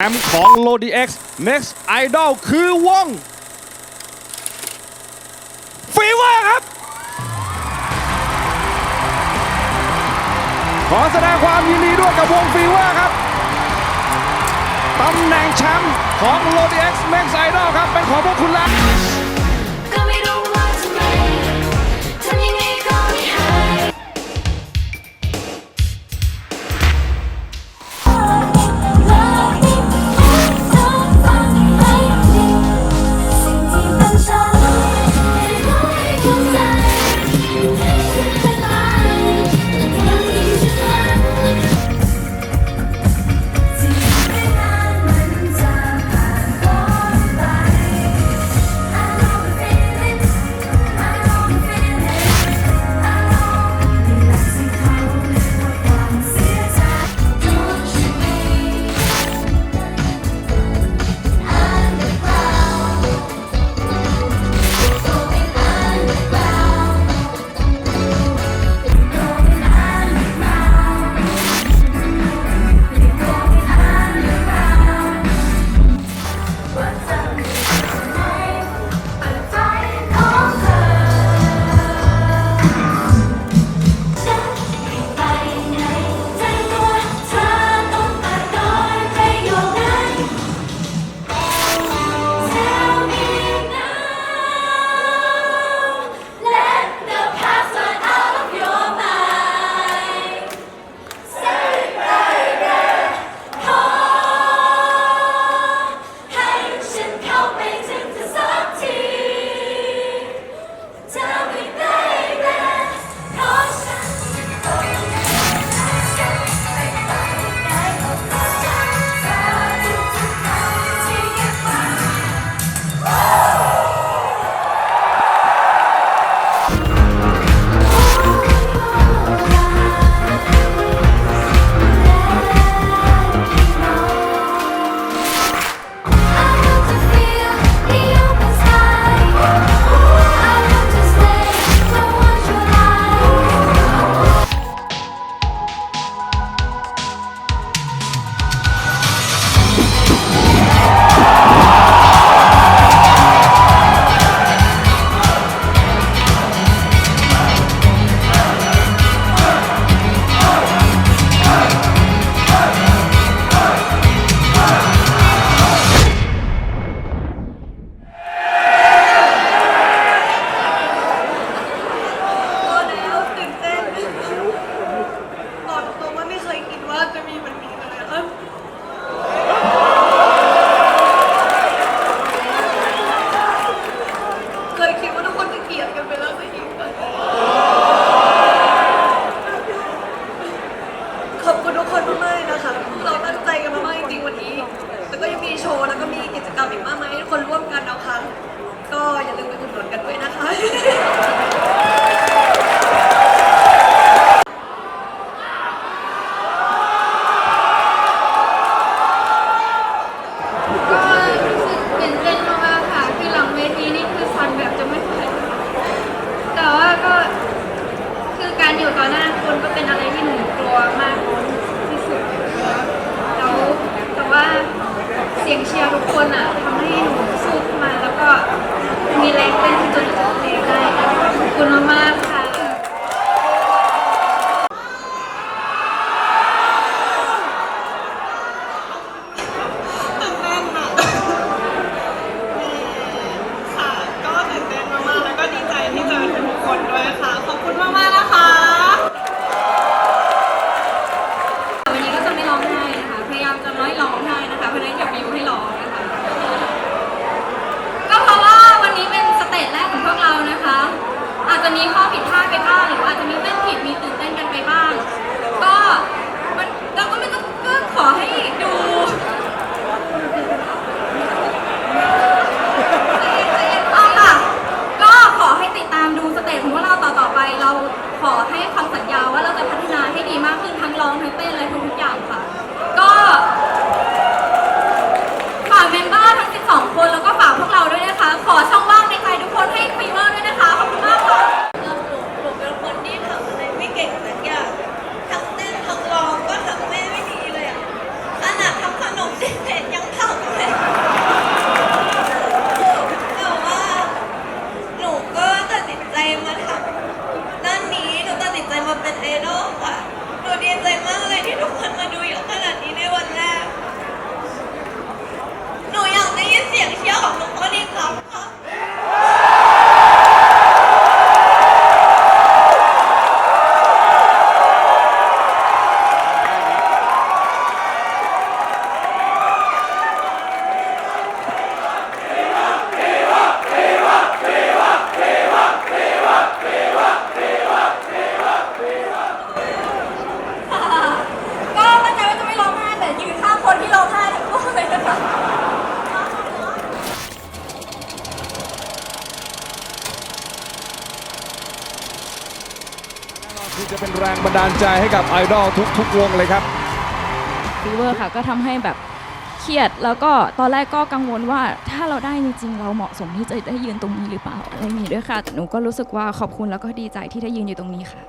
แอมของโลดีเอ็กซ์ Next Idol คือวงฟีเวอร์ครับ ขอแสดงความยินดีด้วยกับวงฟีเวอร์ครับ ตำแหน่งแชมป์ของโลดีเอ็กซ์ Next Idol ครับ เป็นของพวกคุณแล้ว mi mamá แรงบันดาลใจให้กับไอดอลทุกๆวงเลยครับ ฟีเวอร์ค่ะก็ทำให้แบบเครียด แล้วก็ตอนแรกก็กังวลว่าถ้าเราได้จริงๆ เราเหมาะสมที่จะได้ยืนตรงนี้หรือเปล่าอะไรอย่างนี้ด้วยค่ะแต่หนูก็รู้สึกว่าขอบคุณแล้วก็ดีใจที่ได้ยืนอยู่ตรงนี้ค่ะ